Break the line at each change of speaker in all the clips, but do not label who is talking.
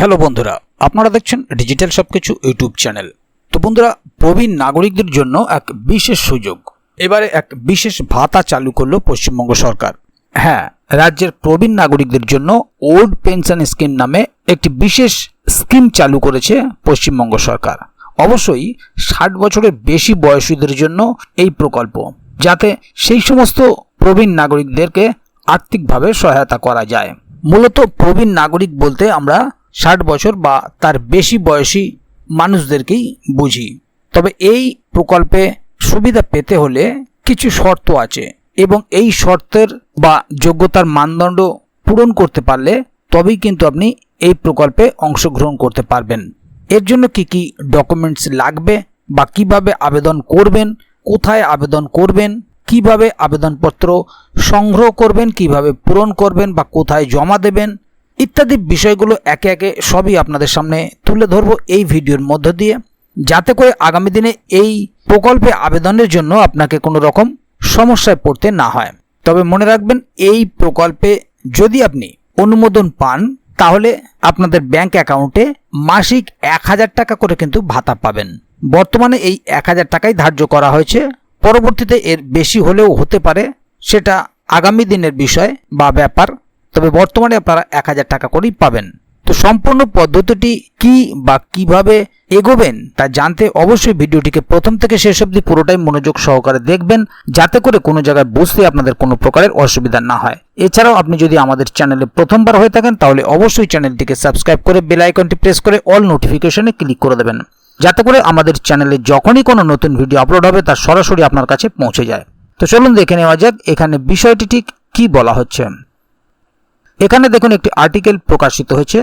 Hello বন্ধুরা, আপনারা দেখছেন ডিজিটাল সবকিছু ইউটিউব চ্যানেল। তো বন্ধুরা, প্রবীণ নাগরিকদের জন্য এক বিশেষ সুযোগ। এবারে এক বিশেষ ভাতা চালু করল পশ্চিমবঙ্গ সরকার। হ্যাঁ রাজ্যের প্রবীণ নাগরিকদের জন্য ওল্ড পেনশন স্কিম নামে একটি বিশেষ স্কিম চালু করেছে পশ্চিমবঙ্গ সরকার। অবশ্যই, ষাট বছরের বেশি বয়সীদের জন্য এই প্রকল্প, যাতে সেই সমস্ত প্রবীণ নাগরিকদেরকে আর্থিকভাবে সহায়তা করা যায়। মূলত প্রবীণ নাগরিক বলতে আমরা ষাট বছর বা তার বেশি বয়সী মানুষদেরকেই বুঝি। তবে এই প্রকল্পে সুবিধা পেতে হলে কিছু শর্ত আছে এবং এই শর্তের বা যোগ্যতার মানদণ্ড পূরণ করতে পারলে তবেই কিন্তু আপনি এই প্রকল্পে অংশগ্রহণ করতে পারবেন। এর জন্য কি কি ডকুমেন্টস লাগবে বা কীভাবে আবেদন করবেন, কোথায় আবেদন করবেন, কীভাবে আবেদনপত্র সংগ্রহ করবেন, কীভাবে পূরণ করবেন বা কোথায় জমা দেবেন ইত্যাদি বিষয়গুলো একে একে সবই আপনাদের সামনে তুলে ধরবো এই ভিডিওর মধ্য দিয়ে। যাতে করে আগামী দিনে এই প্রকল্পে আবেদনের জন্য আপনাকে কোনো রকম সমস্যায় পড়তে না হয়। তবে মনে রাখবেন, এই প্রকল্পে যদি আপনি অনুমোদন পান, তাহলে আপনাদের ব্যাংক অ্যাকাউন্টে মাসিক এক হাজার টাকা করে কিন্তু ভাতা পাবেন। বর্তমানে এই এক হাজার টাকাই ধার্য করা হয়েছে। পরবর্তীতে এর বেশি হলেও হতে পারে, সেটা আগামী দিনের বিষয় বা ব্যাপার। তবে বর্তমানে আপনারা এক হাজার টাকা করেই পাবেন। তো সম্পূর্ণ পদ্ধতিটি কি বা কীভাবে এগোবেন তা জানতে অবশ্যই ভিডিওটিকে প্রথম থেকে শেষ অবধি পুরোটাই মনোযোগ সহকারে দেখবেন, যাতে করে কোনো জায়গায় বুঝতে আপনাদের কোনো প্রকারের অসুবিধা না হয়। এছাড়াও আপনি যদি আমাদের চ্যানেলে প্রথমবার হয়ে থাকেন, তাহলে অবশ্যই চ্যানেলটিকে সাবস্ক্রাইব করে বেল আইকনটি প্রেস করে অল নোটিফিকেশনে ক্লিক করে দেবেন, যাতে করে আমাদের চ্যানেলে যখনই কোনো নতুন ভিডিও আপলোড হবে, তা সরাসরি আপনার কাছে পৌঁছে যায়। তো চলুন দেখে নেওয়া যাক, এখানে বিষয়টি ঠিক কি বলা হচ্ছে। এখানে দেখুন একটি আর্টিকেল প্রকাশিত হয়েছে।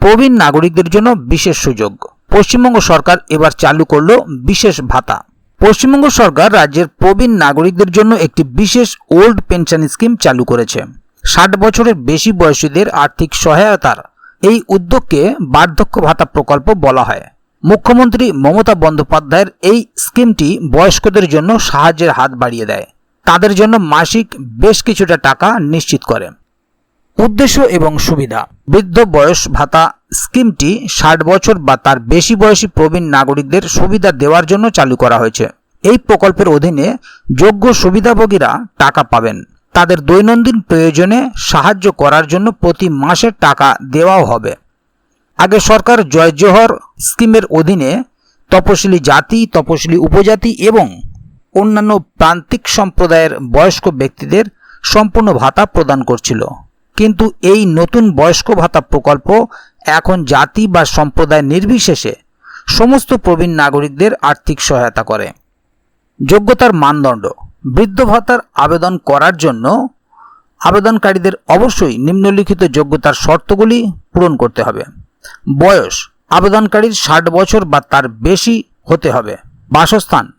প্রবীণ নাগরিকদের জন্য বিশেষ সুযোগ। পশ্চিমবঙ্গ সরকার এবার চালু করল বিশেষ ভাতা। পশ্চিমবঙ্গ সরকার রাজ্যের প্রবীণ নাগরিকদের জন্য একটি বিশেষ ওল্ড পেনশন স্কিম চালু করেছে। ষাট বছরের বেশি বয়সীদের আর্থিক সহায়তার এই উদ্যোগকে বার্ধক্য ভাতা প্রকল্প বলা হয়। মুখ্যমন্ত্রী মমতা বন্দ্যোপাধ্যায়ের এই স্কিমটি বয়স্কদের জন্য সাহায্যের হাত বাড়িয়ে দেয়। তাদের জন্য মাসিক বেশ কিছুটা টাকা নিশ্চিত করে। উদ্দেশ্য এবং সুবিধা। বৃদ্ধ বয়স ভাতা স্কিমটি ষাট বছর বা তার বেশি বয়সী প্রবীণ নাগরিকদের সুবিধা দেওয়ার জন্য চালু করা হয়েছে। এই প্রকল্পের অধীনে যোগ্য সুবিধাভোগীরা টাকা পাবেন। তাদের দৈনন্দিন প্রয়োজনে সাহায্য করার জন্য প্রতি মাসে টাকা দেওয়াও হবে। আগে সরকার জয় জোহর স্কিমের অধীনে তপশিলি জাতি, তপশিলি উপজাতি এবং অন্যান্য প্রান্তিক সম্প্রদায়ের বয়স্ক ব্যক্তিদের সম্পূর্ণ ভাতা প্রদান করছিল। কিন্তু এই নতুন বয়স্ক ভাতা প্রকল্প এখন জাতি বা সম্প্রদায় নির্বিশেষে সমস্ত প্রবীণ নাগরিকদের আর্থিক সহায়তা করে। যোগ্যতার মানদণ্ড, বৃদ্ধ ভাতার আবেদন করার জন্য আবেদনকারীদের অবশ্যই নিম্নলিখিত যোগ্যতার শর্তগুলি পূরণ করতে হবে। বয়স, আবেদনকারীর ষাট বছর বা তার বেশি হতে হবে। বাসস্থান,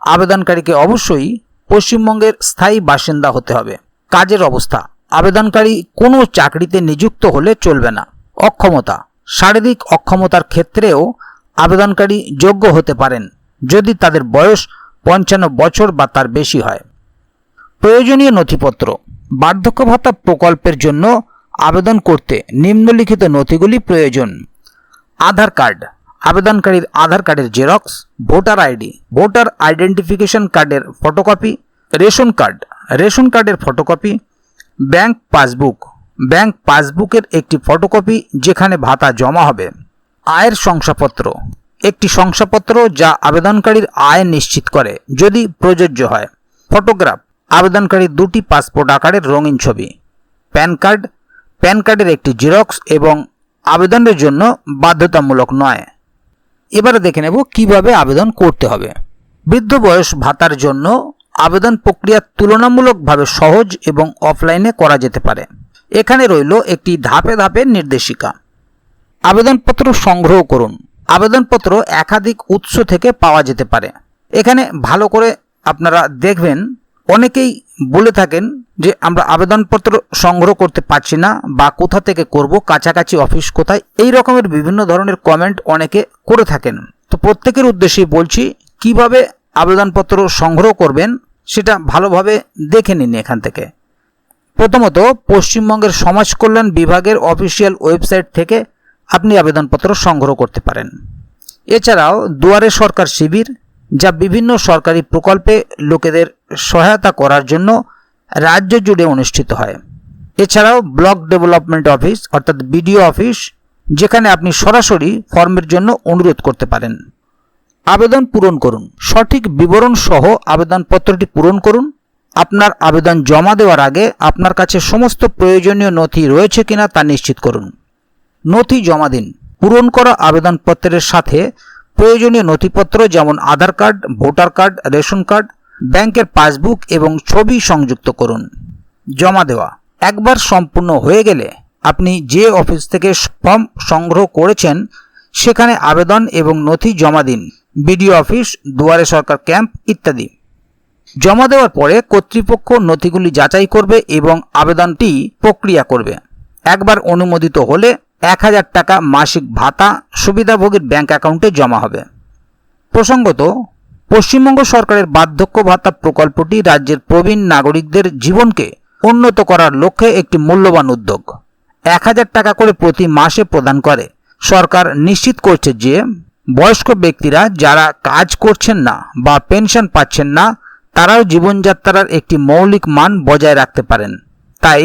আবেদনকারীকে অবশ্যই পশ্চিমবঙ্গের স্থায়ী বাসিন্দা হতে হবে। কাজের অবস্থা আবেদনকারী কোনো চাকরিতে নিযুক্ত হলে চলবে না। অক্ষমতা। শারীরিক অক্ষমতার ক্ষেত্রেও আবেদনকারী যোগ্য হতে পারেন, যদি তাদের বয়স পঞ্চান্ন বছর বা তার বেশি হয়। প্রয়োজনীয় নথিপত্র। বার্ধক্য ভাতা প্রকল্পের জন্য আবেদন করতে নিম্নলিখিত নথিগুলি প্রয়োজন। আধার কার্ড। আবেদনকারীর আধার কার্ডের xerox, voter ID, voter identification কার্ডের ফটোকপি, রেশন কার্ড। রেশন কার্ডের ফটোকপি ব্যাংক পাসবুক। ব্যাংক পাসবুকের একটি ফটোকপি যেখানে ভাতা জমা হবে। আয়ের শংসাপত্র। একটি শংসাপত্র যা আবেদনকারীর আয় নিশ্চিত করে যদি প্রযোজ্য হয়। ফটোগ্রাফ। আবেদনকারীর দুটি পাসপোর্ট আকারের রঙিন ছবি। Pan card. প্যান কার্ডের একটি জেরক্স এবং আবেদনের জন্য বাধ্যতামূলক নয়। এবারে দেখে নেব কীভাবে আবেদন করতে হবে। বৃদ্ধ বয়স ভাতার জন্য আবেদন প্রক্রিয়া তুলনামূলকভাবে সহজ এবং অফলাইনে করা যেতে পারে। এখানে রইল একটি ধাপে ধাপে নির্দেশিকা। আবেদনপত্র সংগ্রহ করুন। আবেদনপত্র একাধিক উৎস থেকে পাওয়া যেতে পারে। এখানে ভালো করে আপনারা দেখবেন, অনেকেই বলে থাকেন যে, আমরা আবেদনপত্র সংগ্রহ করতে পারছি না বা কোথা থেকে করব, কাছাকাছি অফিস কোথায়? এই রকমের বিভিন্ন ধরনের কমেন্ট অনেকে করে থাকেন। তো প্রত্যেকের উদ্দেশ্যেই বলছি, কীভাবে আবেদনপত্র সংগ্রহ করবেন সেটা ভালোভাবে দেখে নিন এখান থেকে। প্রথমত, পশ্চিমবঙ্গের সমাজ কল্যাণ বিভাগের অফিসিয়াল ওয়েবসাইট থেকে আপনি আবেদনপত্র সংগ্রহ করতে পারেন। এছাড়াও, দুয়ারে সরকার শিবির, যা বিভিন্ন সরকারি প্রকল্পে লোকেদের সহায়তা করার জন্য রাজ্য জুড়ে অনুষ্ঠিত হয়। এছাড়াও, ব্লক ডেভেলপমেন্ট অফিস, অর্থাৎ বিডিও অফিস, যেখানে আপনি সরাসরি ফর্মের জন্য অনুরোধ করতে পারেন। আবেদন পূরণ করুন। সঠিক বিবরণ সহ আবেদনপত্রটি পূরণ করুন। আপনার আবেদন জমা দেওয়ার আগে আপনার কাছে সমস্ত প্রয়োজনীয় নথি রয়েছে কিনা তা নিশ্চিত করুন। নথি জমা দিন। পূরণ করা আবেদনপত্রের সাথে প্রয়োজনীয় নথিপত্র যেমন Aadhaar card, voter card, ration card, ব্যাংকের পাসবুক এবং ছবি সংযুক্ত করুন। জমা দেওয়া। একবার সম্পূর্ণ হয়ে গেলে আপনি যে অফিস থেকে ফর্ম সংগ্রহ করেছেন, সেখানে আবেদন এবং নথি জমা দিন। বিডিও অফিস, দুয়ারে সরকার ক্যাম্প ইত্যাদি। জমা দেওয়ার পরে কর্তৃপক্ষ নথিগুলি যাচাই করবে এবং আবেদনটি প্রক্রিয়া করবে। একবার অনুমোদিত হলে এক হাজার টাকা মাসিক ভাতা সুবিধাভোগীর ব্যাংক অ্যাকাউন্টে জমা হবে। প্রসঙ্গত, পশ্চিমবঙ্গ সরকারের বার্ধক্য ভাতা প্রকল্পটি রাজ্যের প্রবীণ নাগরিকদের জীবনকে উন্নত করার লক্ষ্যে একটি মূল্যবান উদ্যোগ। এক হাজার টাকা করে প্রতি মাসে প্রদান করে। সরকার নিশ্চিত করছে যে বয়স্ক ব্যক্তিরা যারা কাজ করছেন না বা পেনশন পাচ্ছেন না, তারাও জীবনযাত্রার একটি মৌলিক মান বজায় রাখতে পারেন। তাই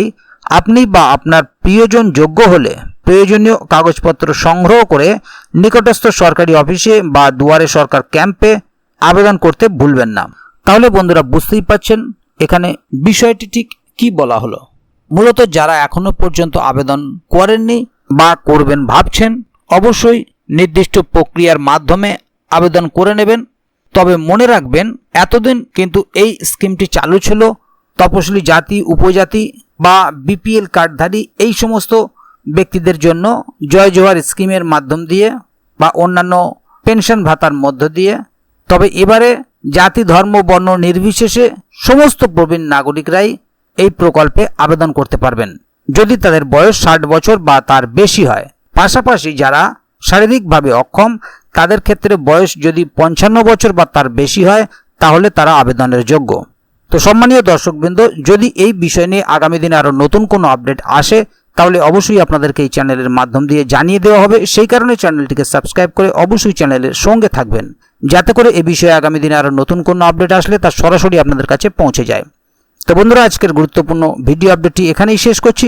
আপনি বা আপনার প্রিয়জন যোগ্য হলে প্রয়োজনীয় কাগজপত্র সংগ্রহ করে নিকটস্থ সরকারি অফিসে বা দুয়ারে সরকার ক্যাম্পে আবেদন করতে ভুলবেন না। তাহলে বন্ধুরা বুঝতেই পাচ্ছেন এখানে বিষয়টি ঠিক কি বলা হলো। মূলত যারা এখনও পর্যন্ত আবেদন করেননি বা করবেন ভাবছেন, অবশ্যই নির্দিষ্ট প্রক্রিয়ার মাধ্যমে আবেদন করে নেবেন। তবে মনে রাখবেন, এতদিন কিন্তু এই স্কিমটি চালু ছিল। তপশিলি জাতি, উপজাতি বা বিপিএল কার্ডধারী এই সমস্ত ব্যক্তিদের জন্য জয় জোহার স্কিমের মাধ্যম দিয়ে বা অন্যান্য পেনশন ভাতার মধ্য দিয়ে। তবে এবারে জাতি, ধর্ম, বর্ণ নির্বিশেষে সমস্ত প্রবীণ নাগরিকরাই এই প্রকল্পে আবেদন করতে পারবেন। যদি তাদের বয়স ষাট বছর বা তার বেশি হয়, পাশাপাশি যারা শারীরিকভাবে অক্ষম, তাদের ক্ষেত্রে বয়স যদি পঞ্চান্ন বছর বা তার বেশি হয়, তাহলে তারা আবেদনের যোগ্য। তো সম্মানীয় দর্শকবৃন্দ, যদি এই বিষয় নিয়ে আগামী দিনে আরও নতুন কোনো আপডেট আসে, তাহলে অবশ্যই আপনাদেরকে এই চ্যানেলের মাধ্যম দিয়ে জানিয়ে দেওয়া হবে। সেই কারণে চ্যানেলটিকে সাবস্ক্রাইব করে অবশ্যই চ্যানেলের সঙ্গে থাকবেন, যাতে করে এ বিষয়ে আগামী দিনে আরও নতুন কোনো আপডেট আসলে তা সরাসরি আপনাদের কাছে পৌঁছে যায়। তো বন্ধুরা, আজকের গুরুত্বপূর্ণ ভিডিও আপডেটটি এখানেই শেষ করছি।